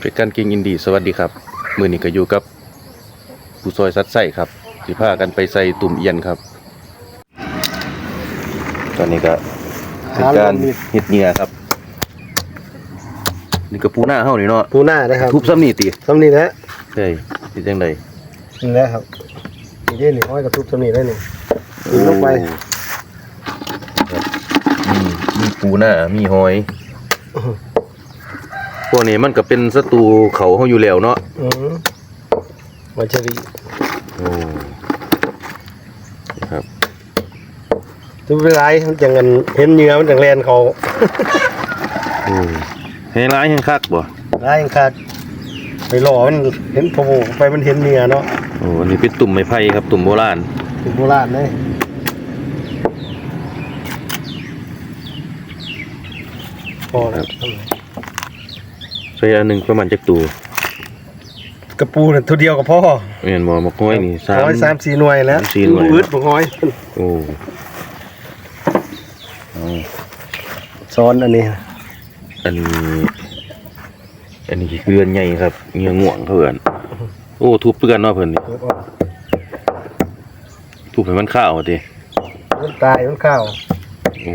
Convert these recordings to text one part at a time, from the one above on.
เป็นการกิงอินดีสวัสดีครับมือนี้ก็อยู่กับผู้ซอยซัดไส้ครับสิพากันไปใส่ตุ่มเอียนครับ ตอนนี้ก็เป็นการเห็ดเหงื่อครับ นี่ก็ปูหน้าเฮานี่เนาะปูหน้านะครับทุบซ้ำนี่ติสำนีนะใช่ที่จังไดนี่นะครับนี่เด้นี่ห้อยกระทุบสำนีได้นี่กินลงไปครับมีมีปูหน้ามีหอย พวกนี้มันก็เป็นศัตรูเขาเฮาอยู่แล้วเนาะอืมวัชรีโอ้ครับทุบไปไรมันจังกันเห็นเหงื่อมันจังแลนเขาโอ้ให้ร้ายแห่งคักบ่ไรยังขาดไปหล่อมันเห็นโผล่ไปมันเห็นเหงื่อเนาะโอ้อันนี้เป็นตุ่มไม้ไผ่ครับ ตุ่มโบราณเป็นโบราณเลยพอแล้ว ใส่อันหนึงประมาณจักตัวกระปูนั่นตัวเดียวกับพ่อแม่นบ่มักห้อยนี่สาม ร้อยสามสี่หน่วยแล้วสามสี่หน่วยอืดบ่ห้อยโอ้เอาซ้อนอันนี้อันนี้อันนี้คือเรือนใหญ่ครับเงี้ยง่วงเขาเอิ้นโอ้ทุบเพื่อนเนาะเพิ่นนี่ทุบให้มันข้าวติมันตายมันข้าวโอ้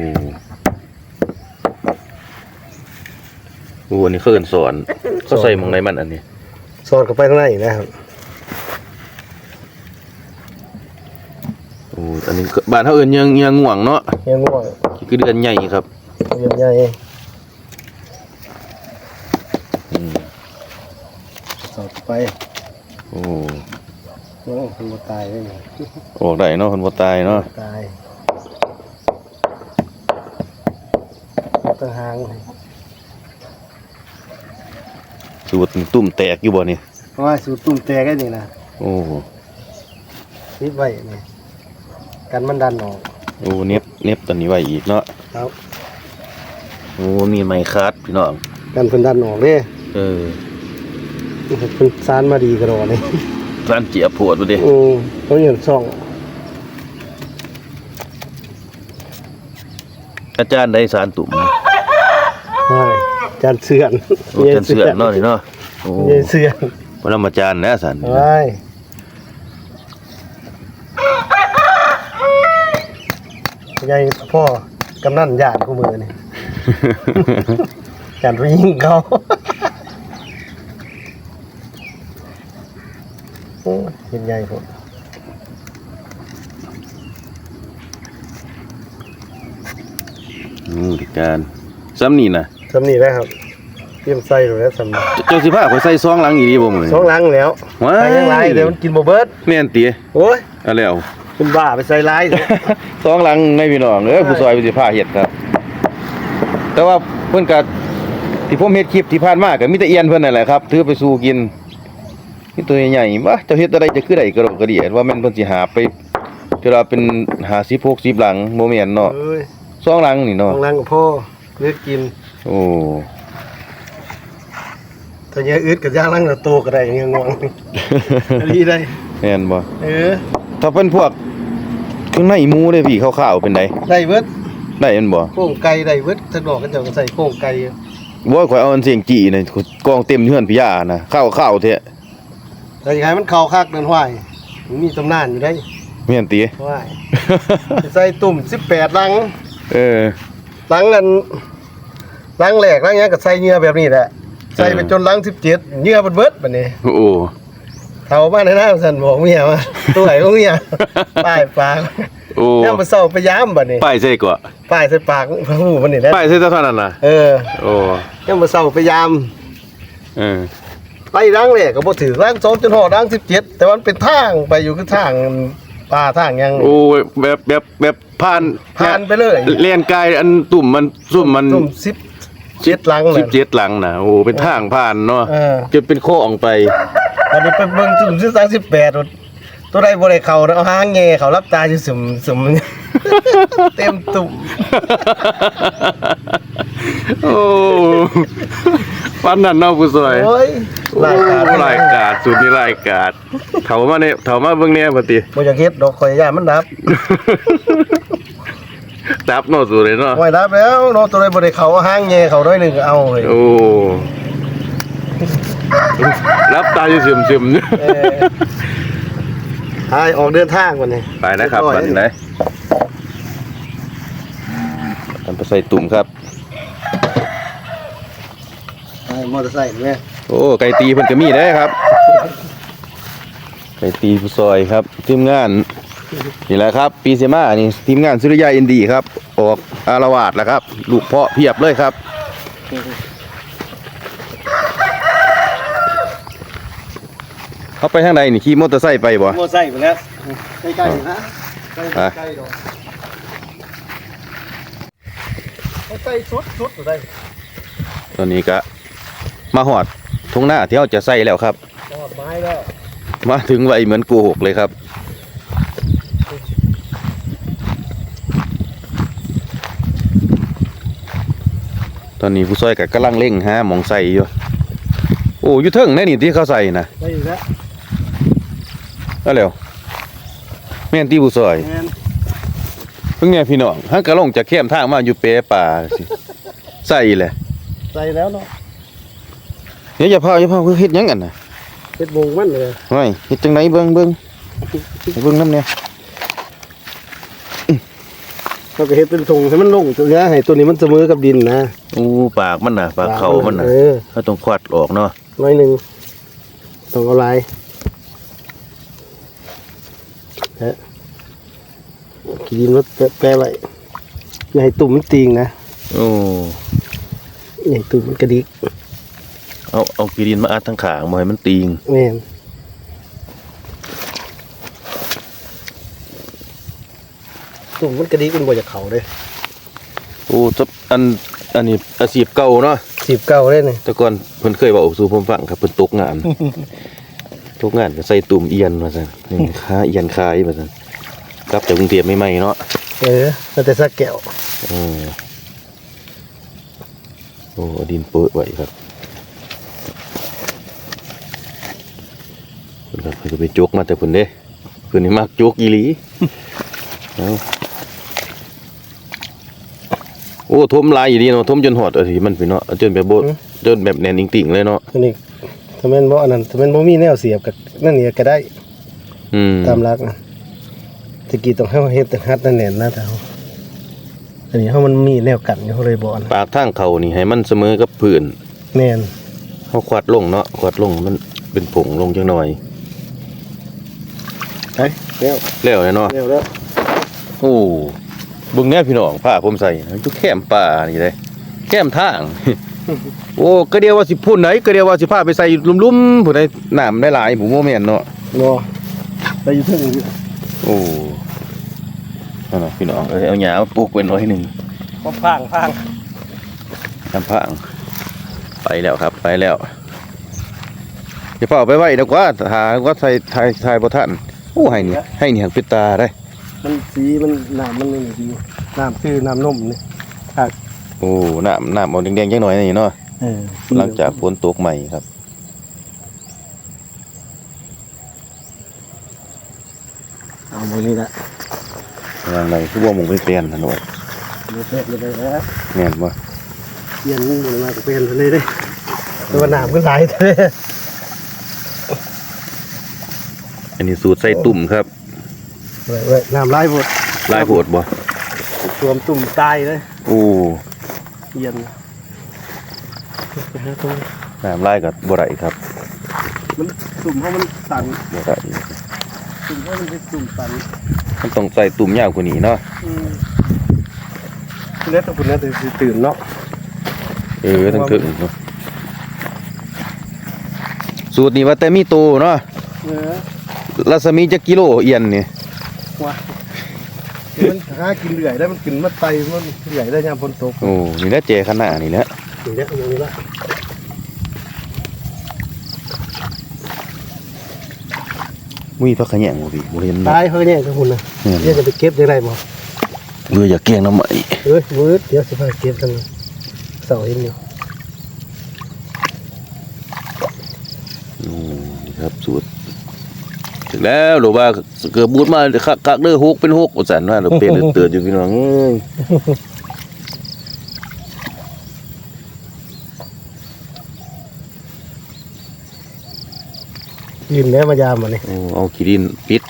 โอ้อันนี้เขาเอิ้นสอนเขาใส่หมองไหนมันอันนี้ สอดเข้าไปข้างในนะครับโอ้อันนี้ก็บ้านเขาเอิ้นเงี้ยเงี้ยง่วงเนาะยังง่วงคือเดือนใหญ่ครับเรียนใหญ่อืมสอดเข้าไปโอ้โอ้คนบ่ตายได้ไงออกได้เนาะคนบ่ตายเนาะตายตั้งหาง สูตรตุ่มแตกอยู่บ่นี่เพราะว่าสูตรตุ่มแตกได้นี่นะโอ้นิดไว้นี่กันมันดันออกโอ้เน็บเน็บตอนนี้ไว้อีกเนาะครับโอ้มีไม้คัดพี่น้องกันเพิ่นดันออกเด้เออเพิ่นซานมาดีกระโดดนี่ร้านเจียบปวดบ่ดิอือเขาเห็นช่องอาจารย์ได้สารตุ่มใช่ จานเสื่อนโอ้จันเสือนเนาะนี่เนาะโอ้เยเสื่อนบ่นำอาจารย์นะสันใช่ยายพ่อกำนันญาติคู่มือนี่การไปยิงเขาโอ้ยเห็นใหญ่ผมอืมอาจารย์ซ้ำนี่น่ะ สำนีแล้วครับเตรียมใส่เลยแล้วสำนีเจ้าสิพาข่อยใส่ซองหลังอีหลีบ่มื้อสองหลังแล้วว้าใส่ยังไรเดี๋ยวมันกินโบเบิร์ดแม่นติโอ้ยเอาแล้ว คุณบ้าไปใส่ร้ายเถอะซองหลังในพี่น้องเอ้ยผู้ซอยผู้สิพาเฮ็ดครับ แต่ว่าเพิ่นก็ที่ผมเฮ็ดคลิปที่ผ่านมาก็มีแต่เอียนเพิ่นนั่นแหละครับถือไปสู่กินนี่ตัวใหญ่ๆบ่เจ้าเฮ็ดอะไรจะคือได้กระดกกระเดียดว่าแม่นเพิ่นสิหาไปเทื่อละเป็น50 60หลังบ่แม่นเนาะเอ้ยซองหลังนี่สเนาะ องหลังกับพ่อเลือกกิน โอ้ถ้าเยอะอึดกับย่างหลังกับโตก็ได้อยังงงอันนี้ได้แม่นบ่เออถ้าเป็นพวกเครื่องในหมูเด้พี่ขาวๆเป็นไดได้เบิดได้แม่นบ่โค้งไก่ได้เบิดถ้าดอกก็จะใส่โค้งไก่บ่ข่อยเอาอันเสียงจี้นี่กองเต็มเฮือนพี่ยานะข้าวๆแท้แต่ยังไงมันเข้าคักนั่นห้วยมันมีตำนานอยู่ได้แม่นติห้วยใส่ตุ่ม18ลัง เออลังกัน ลังแหลกลังเนี้ยก็ใส่เหงื่อแบบนี้แหละใส่ไปจนลัง17เหงื่อเบิดเบิดบัดนี้โอ้เท่ามาในหน้าสันบอกเมียว่าตัวไหนก็เมียป้ายปากโอ้เนี่ยมาเศร้าไปย้ำบัดนี้ป้ายใส่ก่อป้ายใส่ปากพระหูมันนี่แหละป้ายใส่เท่านั้นน่ะเออโอ้เนี่ยมาเศร้าไปย้เออำไปรังเลยก็บ่ถือรังสองจนหอรังสิบเจ็ดแต่มันเป็นทางไปอยู่คือทางป่าทางหยังโอ้แบบแบบแบบผ่านผ่านไปเลยเลียนกายอันตุ่มมันซุ่มมันตุ่มสิบ เจ็ดลังเลย17หลังน่ะโอ้เป็นทางผ่านเนาะเออจนเป็นโค้งไปตอนนี้ไปเบิ่งตุ่มสิบสามสิบแปดตัวใดบ่ได้เข้านะเอาหางแง่เขารับตาอยู่สมสม เต็มตุ่มโอ้ปันนั่นเนาะผู้สวยโอ้ยรายการโอ้รายการสุดนี่รายการเถามาเนี่ยเถามาเบิ่งเนี่ยปฏิบ่อยากเฮ็ดดอกข่อยย่านมันดับ ดับเนาะสุดเลยเนาะไว้รับแล้วเนาะตัวใดบ่ได้เข้าเอาหางแง่เขาด้วยหนึงก็เอาเลยโอ้รับตาจะซึมๆเออพายออกเดินทางวันนี้ไปนะครับเรียบร้อยวันนี้นะทำไปใส่ตุ่มครับพายมอเตอร์ไซค์แม่โอ้ไก่ตีเพิ่นก็มีได้ครับ ไก่ตีผู้ซอยครับทีมงาน นี่แหละครับ ปีเซมานี่ทีมงานสุริยาอินดีครับ ออกอารวาสแล้วครับ ลูกเพาะเพียบเลยครับ เขาไปทางใดนี่ขี่มอเตอร์ไซค์ไปบ่มอเตอร์ไซค์ไปแล้วใกล้ๆนะใกล้อะๆใกล้ๆดอกเอาใส่สดสดๆได้ตอนนี้ก็มาหอดทุ่งหน้าที่เขาจะใส่แล้วครับ ทอดไม้แล้ว มาถึงไวเหมือนโกูหกเลยครับ อนนี้ผู้ซอยกับกำลังเร่งหาหมองใส่อยู่ โอ้อยุเทิงแน่นี่ที่เขาใส่นะได้อยู่แล้วเอาเร็วแม่นที่ผู้ซอยแม่นเพิ่งไงพี่น้องฮักกะลงจากเข้มทางมาอยู่เปป่าสิใส่เลยใส่แล้วเนาะเดี๋ยวอย่าพาอย่าพาเพิ่งเฮ็ดหยังกันนะเฮ็ดวงมันเลยไว้เฮ็ดจังไหนเบิ่งเบิ่งให้เบิ่งน้ำเนี่ย เราก็เฮ็ดเป็นทงให้มันลงตัวเนี้ยให้ตัวนี้มันเสมอกับดินนะ อู้ปากมันน่ะ ปากเขามันน่ะเออ เขาต้องควัดออกเนาะน้อยหนึ่งต้องเอาลายฮะขีดินมันแปะแปะไว้อย่าให้ตุ่มมันติงนะโอ้อย่าให้ตุ่มมันกระดิกเอาเอากีดินมาอัดทั้งขางบ่ให้มันตีงแม่น ตุ่มมันกระดิกมันบ่จากเขาเลยโอ้จับอันอันนี้อาชีพเก่าเนาะสิบเก้าเลยนี่แต่ก่อนเพิ่นเคยบอกสู่ผมฟังครับเพิ่นตกงาน ตกงานก็ใส่ตุ่มเอียนว่าซั่นนี่ค้าเอียนขายว่าซั่นกลับจากกรุงเทพใหม่ๆเนาะเออมันแต่สักแก้วเออโอ้เอาดินเปิดไว้ครับเพิ่นก็เพิ่นก็ไปจกมาแต่เพิ่นเด้เพิ่นนี่มักจกอีหลี เอาโอ้ทมลายอยู่ดีเนาะทมจนหอดเออที่มันไปเนาะจนแบบโบจนแบบแน่นติ่งๆเลยเนาะอันนี้ถ้าแม่นบ่อันนั้นถ้าแม่นบ่มีแนวเสียบกับนั่นนี่ก็ได้อืมตามหลักนะตะกี้ต้องให้เฮ็ดแต่ฮัดนั่นแน่นนะแต่เฮาอันนี้เฮามันมีแนวกันอยู่เฮาเลยบ่นะปากทางเขานี่ให้มันเสมอกับพื้นแม่นเฮาควัดลงเนาะควัดลงมันเป็นผงลงจังหน่อยไปแล้วแล้วเลยเนาะแล้วแล้วโอ้เบิ่งแน่พี่น้องผ้าผมใส่ทุกแคมป่านี่เลยแคมทาง โอ้ก็เดียวว่าสิพุ่นไหนก็เดียวว่าสิพาไปใส่ลุ่มๆผู้ใดน้ำได้หลายผมบ่แม่นเนาะเนาะไปอยู่เทึงอยู่โอ้นั่นน่ะพี่น้องเอ้ยเอาหญ้ามาปลูกไว้หน่อยหนึงบ่พางพางน้ำผางไปแล้วครับไปแล้วเดี๋ยวเฝ้าไปไว้เดี๋ยวกว่าหาว่าใส่ทายทายบ่ทันโอ้ให้นี่ให้นี่หักปิดตาได้ มันสีมันน้ำมันนี่ดีน้ำคือน้ำนมนี่โอ้น้ำน้ำเอาแดงๆจังหน่อยนี่เนาะเออหลังจากฝนตกใหม่ครับเอาบ่นี่ละงานอะไรคือว่าหมงไปเปลี่ยนถนนบ่เฮ็ดเลยแล้วแม่นบ่เปลี่ยนนี่มันมาก็เปลี่ยนไปเลยเด้แต่ว่าน้ำก็หลายเด้อันนี้สูตรใส่ตุ่มครับ เว้ยเว้ยน้ำลายหมดลายโหดบ่รวมตุ่มตายเลยโอ้เย็นไปหาตรงน้ำลายกับบ่ไหลครับมันตุ่มเพราะมันสั่นบ่ไหลตุ่มเพราะมันเป็นตุ่มสั่นมันต้องใส่ตุ่มยาวกว่านี้เนาะอืมคุณแม่ต้องคุณแม่ตื่นตื่นเนาะเออทั้งถึงเนาะสูตรนี้ว่าแต่มีโตเนาะเออรัศมีจักกิโลเอียนนี่ ว่ามันหากินเหลื่อยได้มันกินมัดไตมันเหลื่อยได้ยามฝนตกโอ้นี่แหละเจขนาดนี่แหละอย่างเงี้ยอย่างนี้ละมีพักขะแยงบ่พี่บ่เห็นตายเขาเนี่ยกับคุณนะแม่นเดี๋ยวจะไปเก็บได้ไรบ่เบื่ออยากเกี้ยงน้ำไหมเอ้ยมืดเดี๋ยวสิพาเก็บกันเสาเห็นอยู่โอ้นี่ครับสูตร ถึงแล้วหรือว่าเกือบบูดมาคักคักเด้อหกเป็นหกว่าซั่นว่าเราเป็นเตือนอยู่พี่น้องเอ้ยเยืนแล้วมายามมานี่โอ้เอาขี้ดินปิด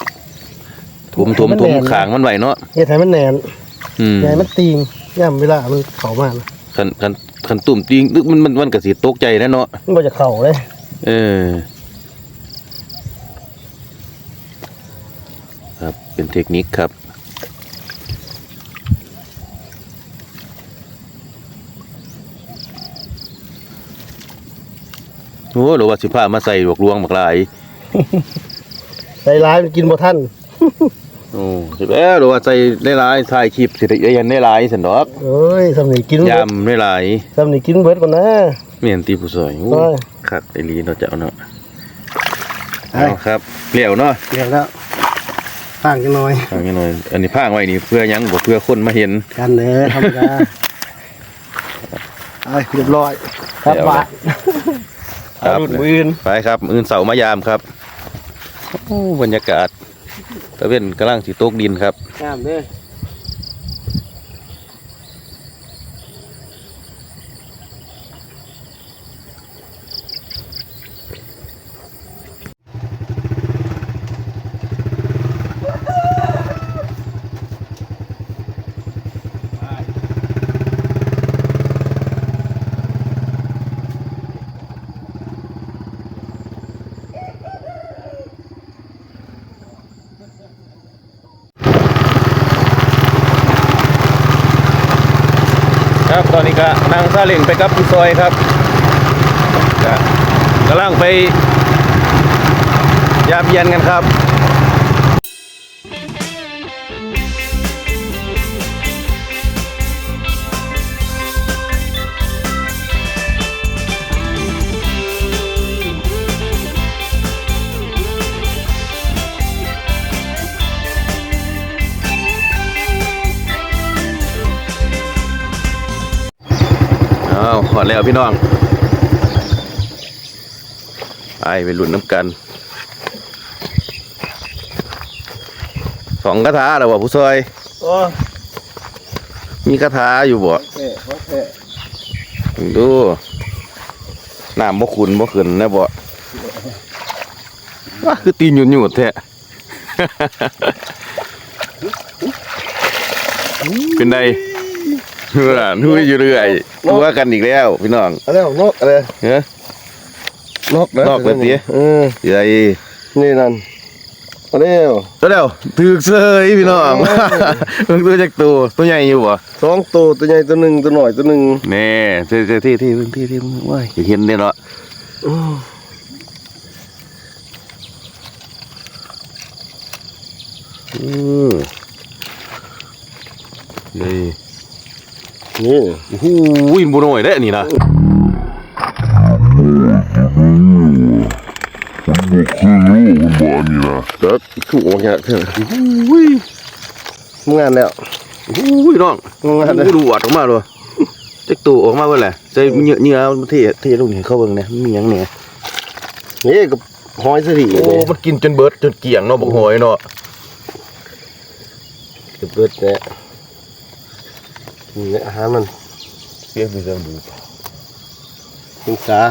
ทุมให้ทุมมันทุมแน่นขางมันไหวเนาะเฮ็ดให้มันแน่นอืมอย่าให้มันตีงย่ำเวลามันเข้ามานะคันคันคันตุ่มจริงนึกมันมันมันก็สิตกใจแน่เนาะมันบ่จะเข้าเลย เออ ครับ เป็นเทคนิคครับ โอ้หรือว่าสิพามาใส่ดอกรวงบักหลาย ใส่ร้ายมันกินบ่ทันโอ้สิแล้วหรือว่าใส่ได้หลายถ่ายคลิปสิได้ยันได้หลายสันดอกเอ้ยสำนีกินเบิดยำได้หลายสำนีกินเบิดก่อนนะเมียนตีผู้สวยโอ้โอ้ยขัดไอหลีเนาะเจ้าเนาะไปเอาครับเหลียวเนาะเดี๋ยวแล้ว ต่างกันหน่อยทางนี้หน่อย อันนี้พางไว้นี่เพื่อหยังบ่เพื่อคนมาเห็น กันเด้อธรรมดาไอ้เรียบร้อย ครับเดี๋ยวบาทครับเอารุ่นมืออื่นไปครับอื่นเสาร์มายามครับโอ้บรรยากาศตะเว้นกำลังสิตกดินครับงามเด้อ อนนี้ก็นั่งซาเล้งไปกับพี่ซอยครับก็กำลังไปยามเย็นกันครับ อ้าวหอดแล้วพี่น้องไอไปหลุนน้ำกันสองคาถาแล้วบ่ผู้ซอยโอ้มีคาถาอยู่บ่เท่โอเคดูน้ำบ่ขุนบ่ขึ้นนะบ่ว่าคือตีนหยุดหยุดแท้เป็นได เฮือนุ้ยอยู่เรื่อยตัวกันอีกแล้ว พี่น้องอะไรของนกอะไรเฮ้ยนกนะนกเลยสิเออใหญ่นี่นั่นเอาเร็วตัวเดียวถือกเสยพี่น้องเพิ่งตัวจากตัวตัวใหญ่อยู่บ่สองตัวตัวใหญ่ตัวหนึ่งตัวหน่อยตัวหนึ่งแน่เที่ที่ที่ที่เพิ่งที่ที่ว้ายอยากเห็นเด้เนาะอืมอือใหญ่ นี่โอ้โหบ่น้อยเด้อนี่นะก็ถูกออกจากเถอะอุ้ยมึงงานแล้วอุ้ยน้องมึงงานแล้วไม่ดูวัดออกมาเลยจักตัวออกมาเบิ่แหละใจเหงื่อเหงื่อมันเทเทลงนี่เข้าเบิ่งเนี่ยมันมีหยังเนี่ยนี่กับหอยสถีโอ้มันกินจนเบิดจนเกลี่ยงเนาะบักหอยเนาะเก็บเบิดเนี่ย นี่อาหารมันเสียงคือเสียงดูถึงสา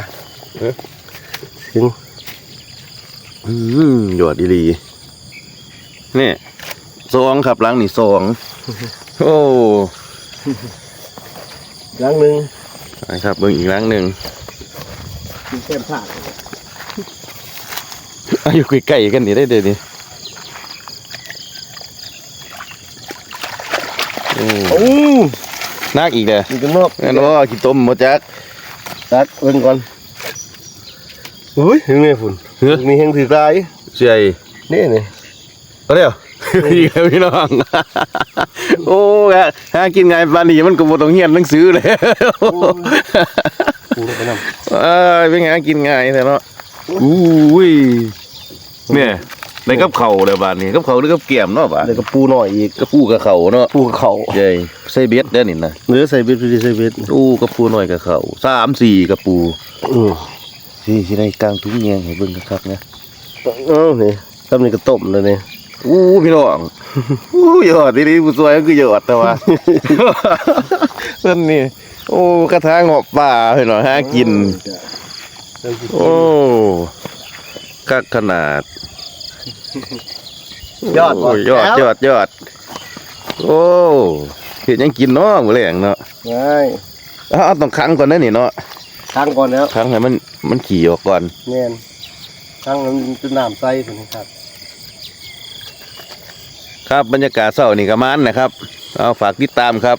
เอ๊ะถึงอืมหยอดดีๆนี่ซองครับหล้างนี่ซอง โอ้ครั้งหนึ่งนะครับเบิ่งอีกหล้างหนึ่งกินแก้มผ่านอาอยู่ใกล้ๆกันนี่ได้เดี๋ยวนี้โอ้ โอ้ นักอีกเด้อมีกันนกแม่นว่าขี้ต้มบ่จักตักเบิ่งก่อนอุ้ยถึงนี่ฝุ่นเฮ้ยมีเฮงถือกลายเสียอีนี่นี่เอาเดี๋ยวอีกแล้วพี่น้อง โอ้ยหากินไงปานนี้มันก็บ่ต้องเรียนหนังสือเลยปูลงไปนำเอ้ยเป็นไงกินง่ายแต่เนาะอุ้ยเนี่ย ในกับเขาวเลยบาดนี้กับเขาวหรือกับเกี่ยมเนาะบาดเดี๋ยวก็ปูหน่อยอีกกับปูกับเขาเนาะปูกับเขาใหญ่ใส่เบ็ดเด้อนี่นะเนื้อใส่เบ็ดพี่ใส่เบ็ดปูกับปูหน่อยกับเขาสามสี่กับปูอือสิสิได้กลางทุ่งแยงให้เบิ่งคักๆนะเอ้านี่ทำนี่ก็ต้มเลยนี่อู้พี่น้องอู้ยอดดีๆผู้สวยก็คือยอดแต่ว่า เพิ่นนี่โอ้กระทะเงาะป่าพี่น้องหากิน โอ้คักขนาด ยอดบ่โยอดแล้วยอดยอด โอ้เห็นยังกินเนาะมื้อแรงเนาะง่ายเอาเอาต้องคั้งก่อนเด้อนี่เนาะทางก่อนแล้วคั้งให้มันมันขี่ออกก่อนแม่นทางมันเป็นน้ำใสถึงครับ ครับบรรยากาศเช้านี่ก็มันนะครับ เอาฝากติดตามครับ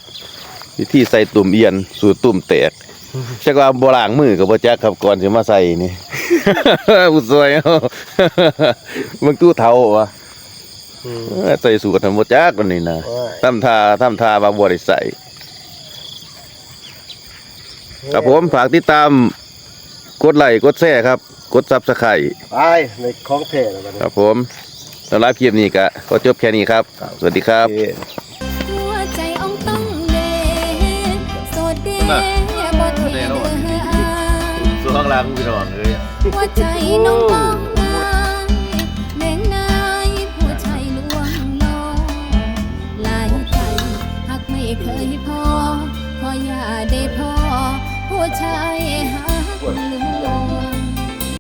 วิธีใส่ตุ่มเอียน สู่ตุ่มแตกจักว่าบ่ล้างมือก็บ่จักครับก่อนสิมาใส่นี่ อุสวยเอามึงตู้เฒ่าวะอืมเออใส่สูตรทำบ่จักวันนี้นะโอ้ยทำท่าทำท่าว่าบ่ได้ใส่ครับผมฝากติดตามกดไลค์กดแชร์ครับ กด Subscribe ไปในของแท้แล้วบัดนี้ครับผมสำหรับคลิปนี้ก็ขอจบแค่นี้ครับ สวัสดีครับโอเคหัวใจอ่องต้องเดโสดเดบ่เทเดือ ส่วนล่างพี่น้องเอ้ยหัวใจน้องมอง